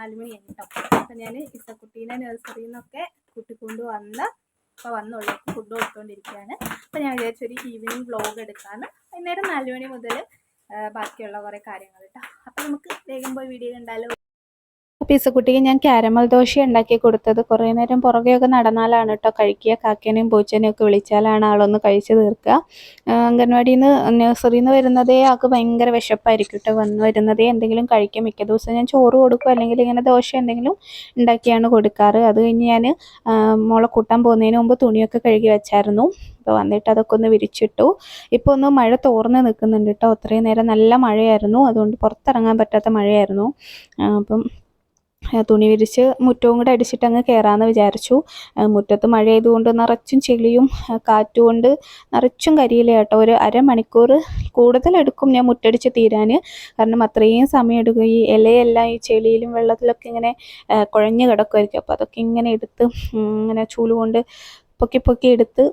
നാല് മണി കഴിഞ്ഞിട്ടോ അപ്പം ഞാൻ ഇസക്കുട്ടീനെ നഴ്സറിയിൽ നിന്നൊക്കെ കൂട്ടിക്കൊണ്ട് വന്ന് ഇപ്പോൾ വന്നുള്ളൂ ഫുഡ് കൊടുത്തുകൊണ്ടിരിക്കുകയാണ് അപ്പം ഞാൻ വിചാരിച്ചു ഒരു ഈവനിങ് വ്ലോഗ് എടുക്കാമെന്ന് വൈകുന്നേരം നാല് മണി മുതൽ ബാക്കിയുള്ള കുറേ കാര്യങ്ങൾ കേട്ടോ അപ്പം നമുക്ക് വേഗം പോയി വീഡിയോ കണ്ടാലോ? പിസക്കുട്ടിക്ക് ഞാൻ കാരമൽ ദോശ ഉണ്ടാക്കി കൊടുത്തത്. കുറേ നേരം പുറകെയൊക്കെ നടന്നാലാണ് കേട്ടോ കഴിക്കുക. കാക്കേനെയും പൂച്ചേനെയും ഒക്കെ വിളിച്ചാലാണ് ആളൊന്ന് കഴിച്ച് തീർക്കുക. അംഗൻവാടിയിൽ നിന്ന് നഴ്സറിയിൽ നിന്ന് വരുന്നതേ ആൾക്ക് ഭയങ്കര വിശപ്പായിരിക്കും കേട്ടോ വന്ന് വരുന്നതേ എന്തെങ്കിലും കഴിക്കും മിക്ക ദിവസം ഞാൻ ചോറ് കൊടുക്കും. അല്ലെങ്കിൽ ഇങ്ങനെ ദോശ എന്തെങ്കിലും ഉണ്ടാക്കിയാണ് കൊടുക്കാറ്. അത് കഴിഞ്ഞ് ഞാൻ മോളെ കൂട്ടാൻ പോകുന്നതിന് മുമ്പ് തുണിയൊക്കെ കഴുകി വെച്ചായിരുന്നു. അപ്പോൾ വന്നിട്ട് അതൊക്കെ ഒന്ന് വിരിച്ചിട്ടു. ഇപ്പോൾ ഒന്ന് മഴ തോർന്ന് നിൽക്കുന്നുണ്ട് കേട്ടോ അത്രയും നേരം നല്ല മഴയായിരുന്നു. അതുകൊണ്ട് പുറത്തിറങ്ങാൻ പറ്റാത്ത മഴയായിരുന്നു. അപ്പം തുണി വിരിച്ച് മുറ്റവും കൂടെ അടിച്ചിട്ട് അങ്ങ് കയറാമെന്ന് വിചാരിച്ചു മുറ്റത്ത് മഴ ആയതുകൊണ്ട് നിറച്ചും ചെളിയും കാറ്റുകൊണ്ട് നിറച്ചും കരിയില കേട്ടോ. ഒരു അരമണിക്കൂർ കൂടുതലെടുക്കും ഞാൻ മുറ്റടിച്ച് തീരാൻ കാരണം അത്രയും സമയം എടുക്കും ഈ ഇലയെല്ലാം ഈ ചെളിയിലും വെള്ളത്തിലൊക്കെ ഇങ്ങനെ കുഴഞ്ഞു കിടക്കുമായിരിക്കും അപ്പോൾ അതൊക്കെ ഇങ്ങനെ എടുത്ത് ഇങ്ങനെ ചൂൽ കൊണ്ട് പൊക്കി പൊക്കി എടുത്ത്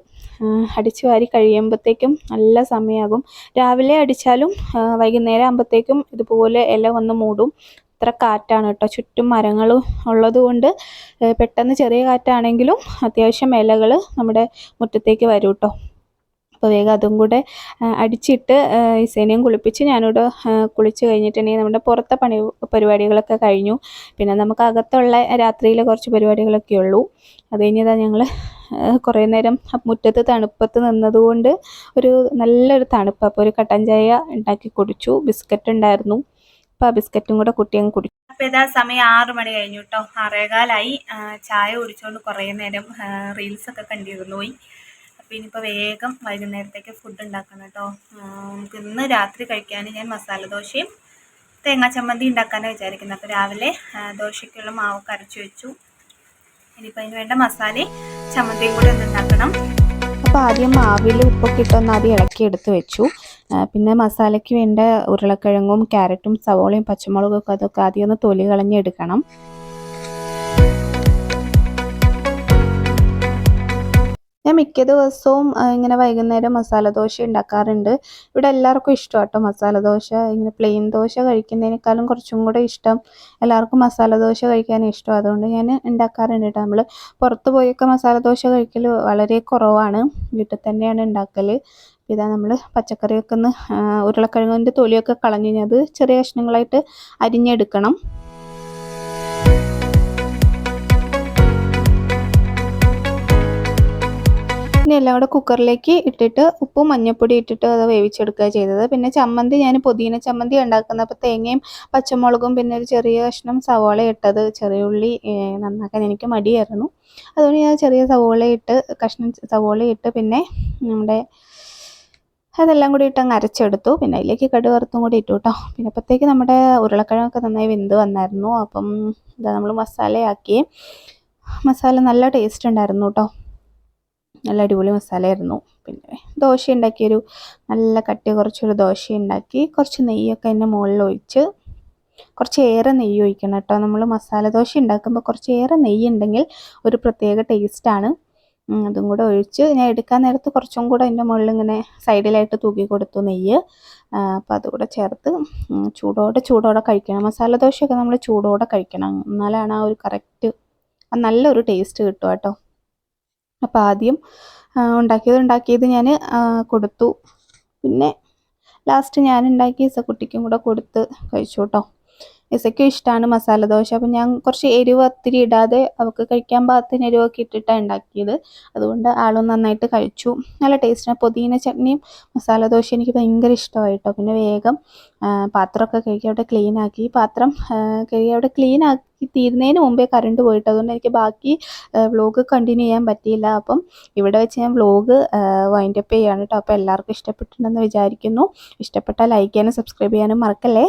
അടിച്ച് വാരി കഴിയുമ്പോഴത്തേക്കും നല്ല സമയമാകും രാവിലെ അടിച്ചാലും വൈകുന്നേരം ആകുമ്പോഴത്തേക്കും ഇതുപോലെ ഇല വന്ന് മൂടും. അത്ര കാറ്റാണ് കേട്ടോ. ചുറ്റും മരങ്ങളും ഉള്ളതുകൊണ്ട് പെട്ടെന്ന് ചെറിയ കാറ്റാണെങ്കിലും അത്യാവശ്യം ഇലകൾ നമ്മുടെ മുറ്റത്തേക്ക് വരും കേട്ടോ. അപ്പോൾ വേഗം അതും കൂടെ അടിച്ചിട്ട് ഇസേനയും കുളിപ്പിച്ച് ഞാനിവിടെ കുളിച്ച് കഴിഞ്ഞിട്ടുണ്ടെങ്കിൽ നമ്മുടെ പുറത്തെ പണി പരിപാടികളൊക്കെ കഴിഞ്ഞു. പിന്നെ നമുക്ക് അകത്തുള്ള രാത്രിയിലെ കുറച്ച് പരിപാടികളൊക്കെ ഉള്ളൂ. അത് കഴിഞ്ഞതാ ഞങ്ങൾ കുറേ നേരം മുറ്റത്ത് തണുപ്പത്ത് നിന്നതുകൊണ്ട് ഒരു നല്ലൊരു തണുപ്പ്. അപ്പോൾ ഒരു കട്ടൻ ചായ ഉണ്ടാക്കി കുടിച്ചു ബിസ്ക്കറ്റ് ഉണ്ടായിരുന്നു. അപ്പോൾ ആ ബിസ്ക്കറ്റും കൂടെ കുട്ടി അങ്ങ് കുടിച്ചു. അപ്പോൾ ഇതാ സമയം ആറ് മണി കഴിഞ്ഞു കേട്ടോ ആറേകാലായി. ചായ കുടിച്ചുകൊണ്ട് കുറേ നേരം റീൽസൊക്കെ കണ്ടിരുന്നു പോയി. അപ്പോൾ ഇനിയിപ്പോൾ വേഗം വൈകുന്നേരത്തേക്ക് ഫുഡ് ഉണ്ടാക്കണം കേട്ടോ നമുക്ക് ഇന്ന് രാത്രി കഴിക്കാൻ ഞാൻ മസാല ദോശയും തേങ്ങാ ചമ്മന്തി ഉണ്ടാക്കാനാണ് വിചാരിക്കുന്നത് അപ്പോൾ രാവിലെ ദോശയ്ക്കുള്ള മാവൊക്കെ കരച്ചു വെച്ചു. ഇനിയിപ്പോൾ അതിന് വേണ്ട മസാലയും ചമ്മന്തിയും കൂടി ഒന്ന് ഉണ്ടാക്കണം. അപ്പോൾ ആദ്യം മാവിൽ ഉപ്പൊക്കെ ഇട്ടൊന്ന് ആദ്യം ഇളക്കി എടുത്ത് വെച്ചു. പിന്നെ മസാലയ്ക്ക് വേണ്ട ഉരുളക്കിഴങ്ങും ക്യാരറ്റും സവോളയും പച്ചമുളകും ഒക്കെ അതൊക്കെ ആദ്യം ഒന്ന് തൊലി കളഞ്ഞെടുക്കണം. മിക്ക ദിവസവും ഇങ്ങനെ വൈകുന്നേരം മസാല ദോശ ഉണ്ടാക്കാറുണ്ട്. ഇവിടെ എല്ലാവർക്കും ഇഷ്ടം കേട്ടോ മസാല ദോശ. ഇങ്ങനെ പ്ലെയിൻ ദോശ കഴിക്കുന്നതിനേക്കാളും കുറച്ചും കൂടെ ഇഷ്ടം. എല്ലാവർക്കും മസാല ദോശ കഴിക്കാൻ ഇഷ്ടം. അതുകൊണ്ട് ഞാൻ ഉണ്ടാക്കാറുണ്ട് കേട്ടോ. നമ്മൾ പുറത്ത് പോയൊക്കെ മസാല ദോശ കഴിക്കൽ വളരെ കുറവാണ്. വീട്ടിൽ തന്നെയാണ് ഉണ്ടാക്കൽ ഇതാ നമ്മൾ പച്ചക്കറിയൊക്കെ ഒന്ന് ഉരുളക്കിഴങ്ങിന്റെ തൊലിയൊക്കെ കളഞ്ഞ് കഴിഞ്ഞാൽ അത് ചെറിയ കഷ്ണങ്ങളായിട്ട് അരിഞ്ഞെടുക്കണം. ഇനി എല്ലാം കൂടെ കുക്കറിലേക്ക് ഇട്ടിട്ട് ഉപ്പും മഞ്ഞൾപ്പൊടി ഇട്ടിട്ട് അത് വേവിച്ചെടുക്കുക ചെയ്തത്. പിന്നെ ചമ്മന്തി ഞാൻ പുതിന ചമ്മന്തി ഉണ്ടാക്കുന്നത് അപ്പോൾ തേങ്ങയും പച്ചമുളകും പിന്നെ ഒരു ചെറിയ കഷ്ണം സവോള ഇട്ടത് ചെറിയ ഉള്ളി നന്നാക്കാൻ എനിക്ക് മടിയായിരുന്നു. അതുകൊണ്ട് ഞാൻ ചെറിയ സവോള ഇട്ട് കഷ്ണം സവോള ഇട്ട് പിന്നെ നമ്മുടെ അതെല്ലാം കൂടി ഇട്ട് അങ്ങ് അരച്ചെടുത്തു. പിന്നെ അതിലേക്ക് കടുക് വറുത്തും കൂടി ഇട്ടു കേട്ടോ പിന്നെ അപ്പോഴത്തേക്ക് നമ്മുടെ ഉരുളക്കിഴങ്ങൊക്കെ നന്നായി വെന്ത് വന്നായിരുന്നു. അപ്പം ഇതാ നമ്മൾ മസാലയാക്കി. മസാല നല്ല ടേസ്റ്റ് ഉണ്ടായിരുന്നു കേട്ടോ നല്ല അടിപൊളി മസാലയായിരുന്നു. പിന്നെ ദോശ ഉണ്ടാക്കിയൊരു നല്ല കട്ടി കുറച്ചൊരു ദോശ ഉണ്ടാക്കി കുറച്ച് നെയ്യൊക്കെ അതിന്റെ മുകളിൽ ഒഴിച്ച് കുറച്ച് ഏറെ നെയ്യ് ഒഴിക്കണം കേട്ടോ. നമ്മൾ മസാല ദോശ ഉണ്ടാക്കുമ്പോൾ കുറച്ച് ഏറെ നെയ്യ് ഉണ്ടെങ്കിൽ ഒരു പ്രത്യേക ടേസ്റ്റാണ് അതും കൂടെ ഒഴിച്ച് ഞാൻ എടുക്കാൻ നേരത്ത് കുറച്ചും കൂടെ അതിന്റെ മുകളിൽ ഇങ്ങനെ സൈഡിലായിട്ട് തൂക്കി കൊടുത്തു നെയ്യ്. അപ്പോൾ അതുകൂടെ ചേർത്ത് ചൂടോടെ ചൂടോടെ കഴിക്കണം. മസാല ദോശയൊക്കെ നമ്മൾ ചൂടോടെ കഴിക്കണം. എന്നാലാണ് ആ ഒരു കറക്റ്റ് നല്ലൊരു ടേസ്റ്റ് കിട്ടുക കേട്ടോ. അപ്പോൾ ആദ്യം ഉണ്ടാക്കിയത് ഉണ്ടാക്കിയത് ഞാൻ കൊടുത്തു. പിന്നെ ലാസ്റ്റ് ഞാൻ ഉണ്ടാക്കിയ കുട്ടിക്കും കൂടെ കൊടുത്ത് കഴിച്ചു കേട്ടോ ഇസയ്ക്കും ഇഷ്ടമാണ് മസാല ദോശ. അപ്പം ഞാൻ കുറച്ച് എരിവ് ഒത്തിരി ഇടാതെ അവൾക്ക് കഴിക്കാൻ പാകത്തിന് എരിവൊക്കെ ഇട്ടിട്ടാണ് ഉണ്ടാക്കിയത്. അതുകൊണ്ട് ആളും നന്നായിട്ട് കഴിച്ചു. നല്ല ടേസ്റ്റാണ് പുതിന ചട്നിയും മസാല ദോശ എനിക്ക് ഭയങ്കര ഇഷ്ടമായിട്ടോ. പിന്നെ വേഗം പാത്രമൊക്കെ കഴുകി അവിടെ ക്ലീൻ ആക്കി. പാത്രം കഴുകി അവിടെ ക്ലീൻ ആക്കി തീരുന്നതിന് മുമ്പേ കറണ്ട് പോയിട്ട്. അതുകൊണ്ട് എനിക്ക് ബാക്കി വ്ലോഗ് കണ്ടിന്യൂ ചെയ്യാൻ പറ്റിയില്ല. അപ്പം ഇവിടെ വെച്ച് ഞാൻ വ്ലോഗ് വൈൻഡപ്പ് ചെയ്യാണ് കേട്ടോ അപ്പോൾ എല്ലാവർക്കും ഇഷ്ടപ്പെട്ടിട്ടുണ്ടെന്ന് വിചാരിക്കുന്നു. ഇഷ്ടപ്പെട്ടാൽ ലൈക്ക് ചെയ്യാനും സബ്സ്ക്രൈബ് ചെയ്യാനും മറക്കല്ലേ?